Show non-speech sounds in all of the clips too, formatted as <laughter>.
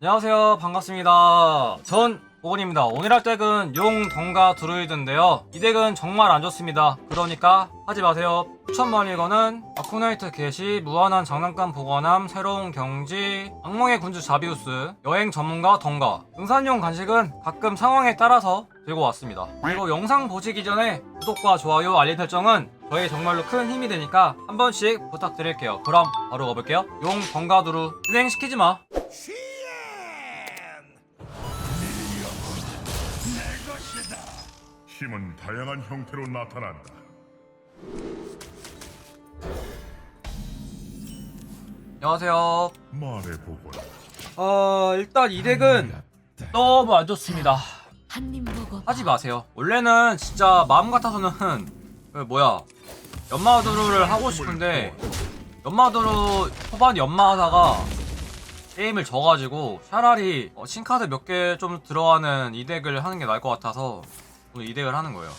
안녕하세요. 반갑습니다. 전 보건입니다. 오늘 할 덱은 용, 덩가, 드루이드인데요. 이 덱은 정말 안 좋습니다. 그러니까 하지 마세요. 추천 멀리건은 아쿠나이트 게시, 무한한 장난감 보관함, 새로운 경지, 악몽의 군주 자비우스, 여행 전문가 덩가. 등산용 간식은 가끔 상황에 따라서 들고 왔습니다. 그리고 영상 보시기 전에 구독과 좋아요, 알림 설정은 저희 정말로 큰 힘이 되니까 한 번씩 부탁드릴게요. 그럼 바로 가볼게요. 용, 덩가, 드루 진행시키지 마 힘은 다양한 형태로 나타난다. 안녕하세요 말해보거라. 어 일단 이 덱은 너무 안 좋습니다. 한입 먹어. 하지 마세요. 원래는 진짜 마음 같아서는 그 뭐야 연마도루를 하고 싶은데 연마도루 초반 연마하다가 게임을 져가지고 차라리 어, 신카드 몇 개 좀 들어가는 이 덱을 하는 게 나을 것 같아서 오늘 이 덱을 하는 거예요.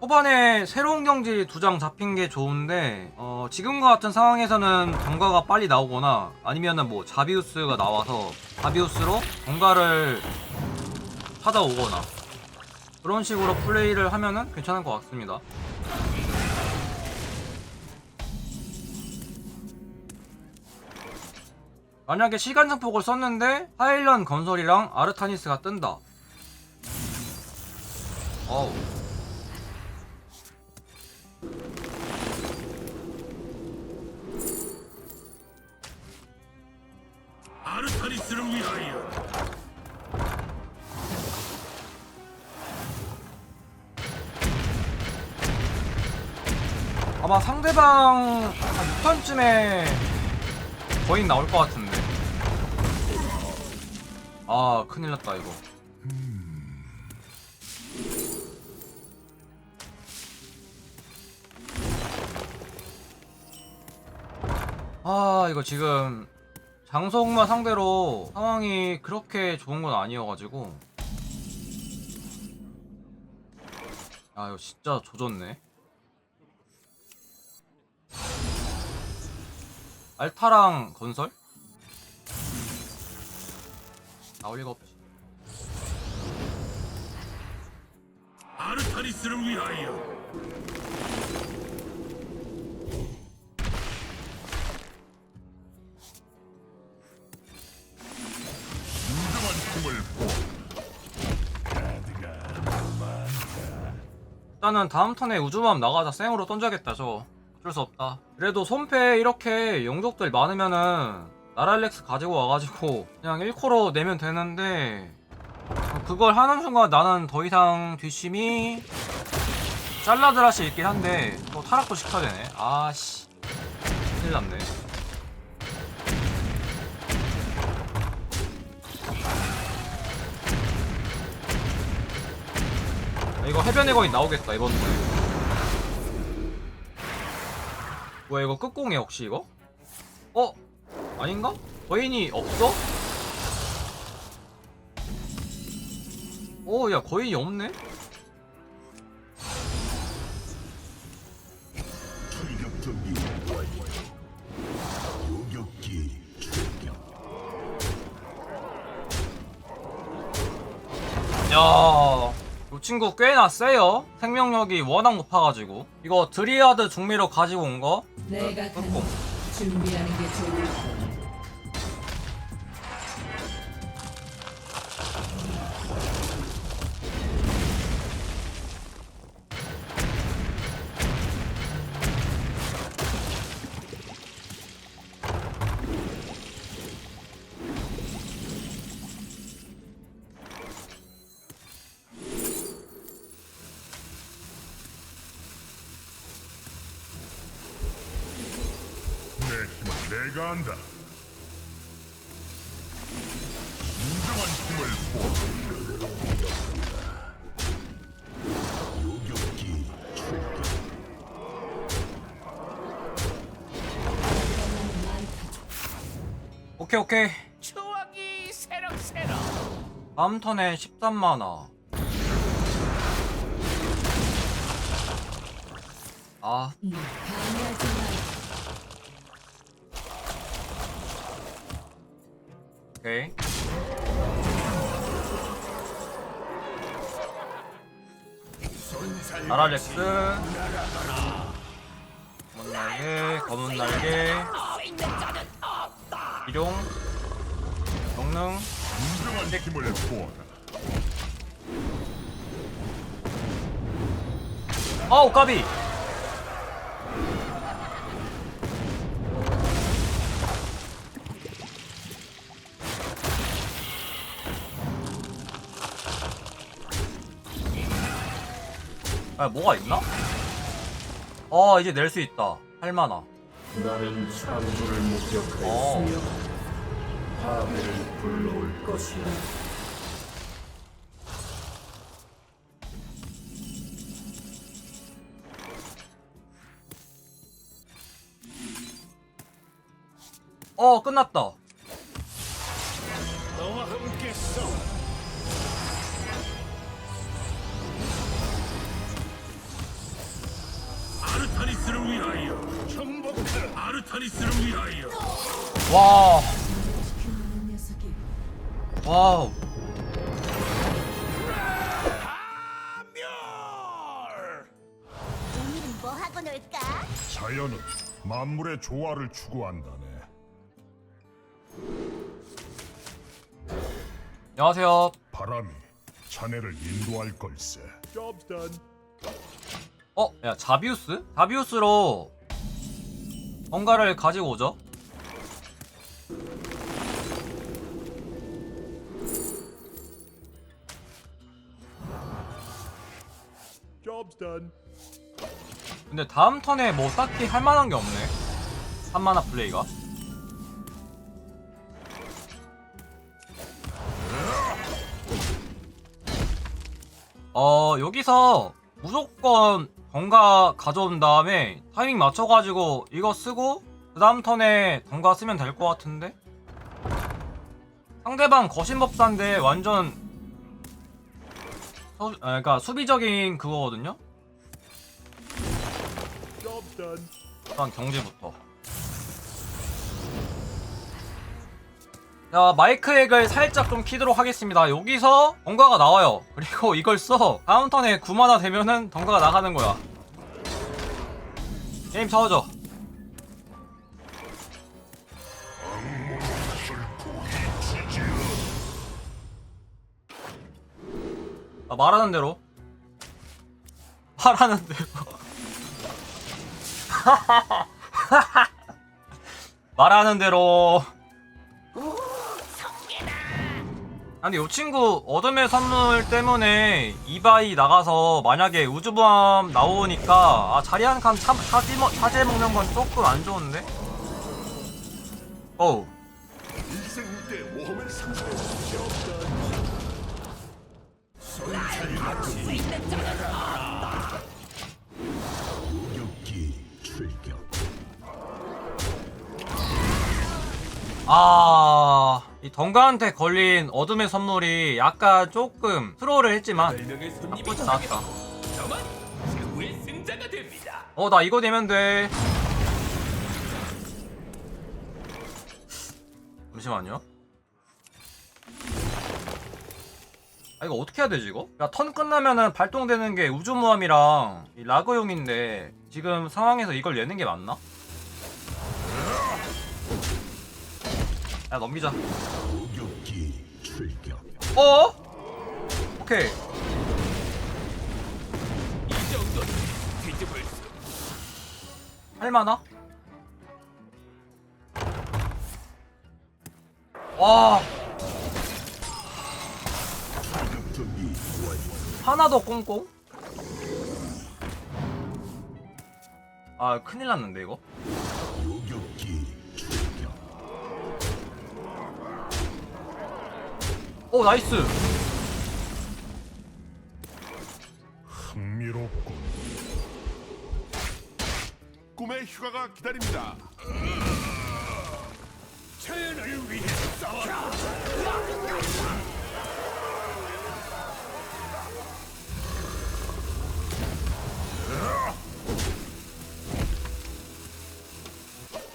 초반에 새로운 경지 두 장 잡힌 게 좋은데 어, 지금과 같은 상황에서는 정가가 빨리 나오거나 아니면은 뭐 자비우스가 나와서 자비우스로 정가를 찾아오거나 그런 식으로 플레이를 하면은 괜찮을 것 같습니다. 만약에 시간 증폭을 썼는데 하일런 건설이랑 아르타니스가 뜬다. 어우. 아르타리스를 위하여 아마 상대방 한 6턴쯤에 거의 나올 것 같은데. 아, 큰일 났다, 이거. 아, 이거 지금 장소홍만 상대로 상황이 그렇게 좋은 건 아니어가지고. 아, 이거 진짜 조졌네. 알타랑 건설? 나올 리가 없지. 아르타리스를 위하여. 진정한 일단은 다음 턴에 우주맘 나가자 생으로 던져야겠다 저 어쩔 수 없다. 그래도 손패 이렇게 용족들 많으면은 나랄렉스 가지고 와가지고 그냥 1코로 내면 되는데 그걸 하는 순간 나는 더 이상 뒷심이 잘라드라시 있긴 한데 또 타락도 시켜야 되네 아씨 큰일 났네 아, 이거 해변의 거인 나오겠다 이번 턴에 뭐야 이거 끝공이야 혹시 이거? 어? 아닌가? 거인이 없어? 오, 야, 거인이 없네? 야, 이 친구 꽤나 세요. 생명력이 워낙 높아가지고. 이거 드리아드 중미로 가지고 온 거? 내가 준비하는 게 좋을 거야. 내가 안다. 진정한 힘을 보아. 요격기 출격. 오케이, 오케이. 추억이 새록새록 다음 턴에 13만화. 아 오케이 나라렉스. 검은 날개 검은 날개. 비룡. 영능. 진정한. 아우 까비 아 뭐가 있나? 어 이제 낼 수 있다 할만하 나는 창조를 목격하였으며 파괴를 불러올 것이다. 어 끝났다 아르타니스를 위하여. 와 와우 멸. 오늘은 뭐 하고 놀까? 자연은 만물의 조화를 추구한다네. 안녕하세요 바람이 자네를 인도할 걸세. 어? 야 자비우스? 자비우스로 뭔가를 가지고 오죠? 근데 다음 턴에 뭐 딱히 할 만한 게 없네. 3만화 플레이가. 어 여기서 무조건 던가 가져온 다음에 타이밍 맞춰가지고 이거 쓰고 그 다음 턴에 던가 쓰면 될 것 같은데? 상대방 거신법사인데 완전 서, 아, 그러니까 수비적인 그거거든요? 일단 경제부터 자 마이크 액을 살짝 좀 키도록 하겠습니다. 여기서 던가가 나와요. 그리고 이걸 써. 다음 턴에 9만화 되면은 던가가 나가는 거야. 게임 쳐줘 아, 말하는 대로? 말하는 대로. <laughs> 말하는 대로 아니 이 친구 어둠의 선물 때문에 이바이 나가서 만약에 우주보암 나오니까 아 자리 한 칸 차지 먹- 먹는 건 조금 안 좋은데? 어우. 아, 이 덩가한테 걸린 어둠의 선물이 약간 조금 트롤을 했지만 나쁘지 않았다. 어, 나 이거 되면 돼. 잠시만요. 아, 이거 어떻게 해야 되지, 이거? 야, 턴 끝나면은 발동되는 게 우주모함이랑 이 라그용인데, 지금 상황에서 이걸 내는 게 맞나? 야, 넘기자. 어? 오케이. 할만하? 와. 하나 더 꽁꽁? 아 큰일 났는데 이거 오 나이스 흥미롭군. 꿈의 휴가가 기다립니다. 자연을 위해 싸워라.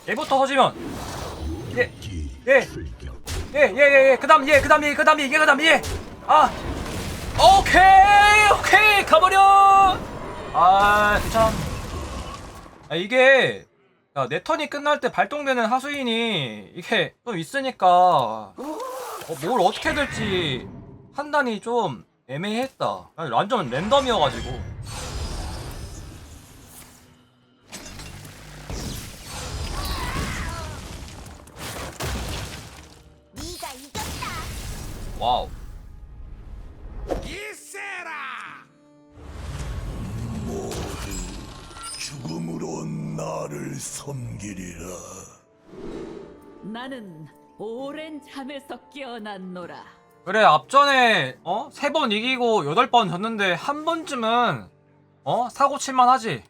얘부터 터지면 예, 기 예. 출격 예, 예, 예, 예. 그 다음 얘, 그다음 얘, 그다음 얘, 이게 그다음 얘. 아, 오케이, 오케이, 가버려. 아, 괜찮아. 아, 이게 야, 내 턴이 끝날 때 발동되는 하수인이 이게 좀 있으니까 어, 뭘 어떻게 될지 판단이 좀 애매했다. 완전 랜덤이어가지고. 와우. 이세라. 죽음으로 나를 섬기리라 나는 오랜 잠에서 깨어났노라. 그래 앞전에 어? 세 번 이기고 여덟 번 졌는데 한 번쯤은 어? 사고 칠만 하지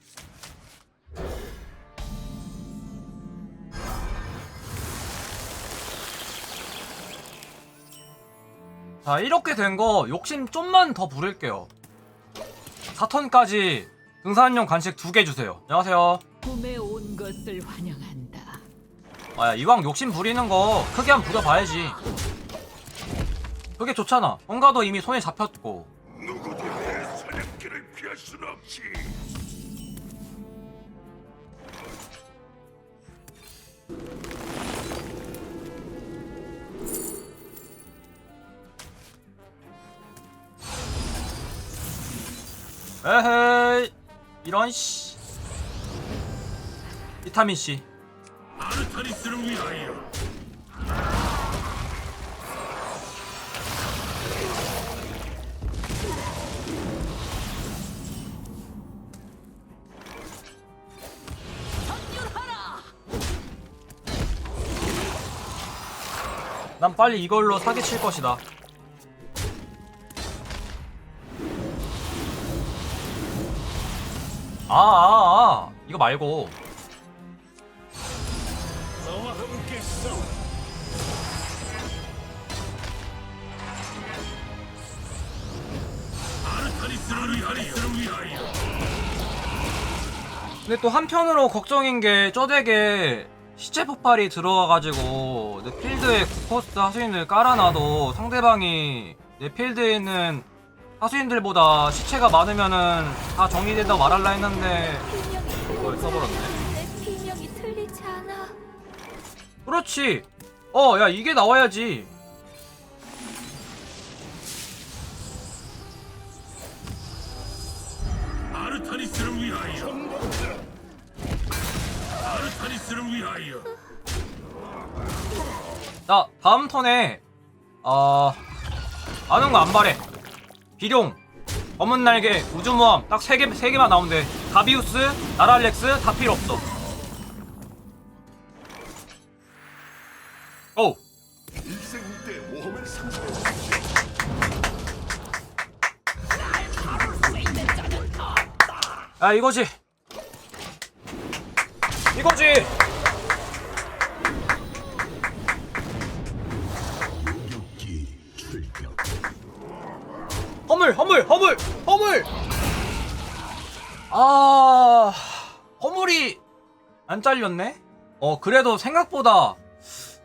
자 이렇게 된 거 욕심 좀만 더 부릴게요. 4턴까지 등산용 간식 두 개 주세요. 안녕하세요. 꿈에 온 것을 환영한다. 아야 이왕 욕심 부리는 거 크게 한번 부려봐야지. 그게 좋잖아. 뭔가도 이미 손에 잡혔고. 누구도 내 사냥길을 피할 순 없지 에헤이. 이런 씨. 비타민 C 아르타리스를 위하여 난 빨리 이걸로 사기칠 것이다 아아아 아, 아. 이거 말고 근데 또 한편으로 걱정인 게 쩌덱에 시체 폭발이 들어와가지고 내 필드에 코스트 하수인들 깔아놔도 상대방이 내 필드에 있는 하수인들보다 시체가 많으면은 다 정리된다고 말할라 했는데 그걸 써버렸네. 내 비명이 틀리지 않아. 그렇지. 어 야 이게 나와야지. 아르타리스를 위하여. 아르타리스를 위하여. 나 다음 턴에 어 아는 거 안 바래 비룡 검은 날개 우주모함 딱 세 개 세 개만 나오면 돼. 가비우스 나랄렉스 다 필요 없어 오! 일생 때 모험을 상상해 야 이거지. 이거지 안 잘렸네? 어 그래도 생각보다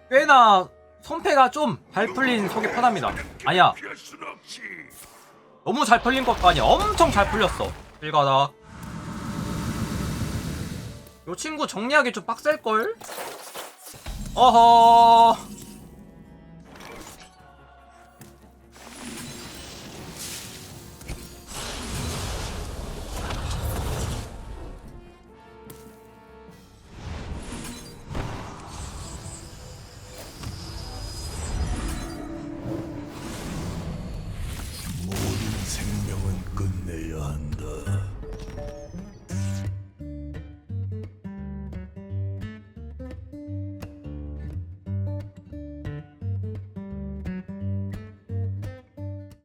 꽤나 손패가 좀 잘 풀린 속이 편합니다. 아니야. 너무 잘 풀린 것도 아니야. 엄청 잘 풀렸어. 일가닥 요 친구 정리하기 좀 빡셀걸? 어허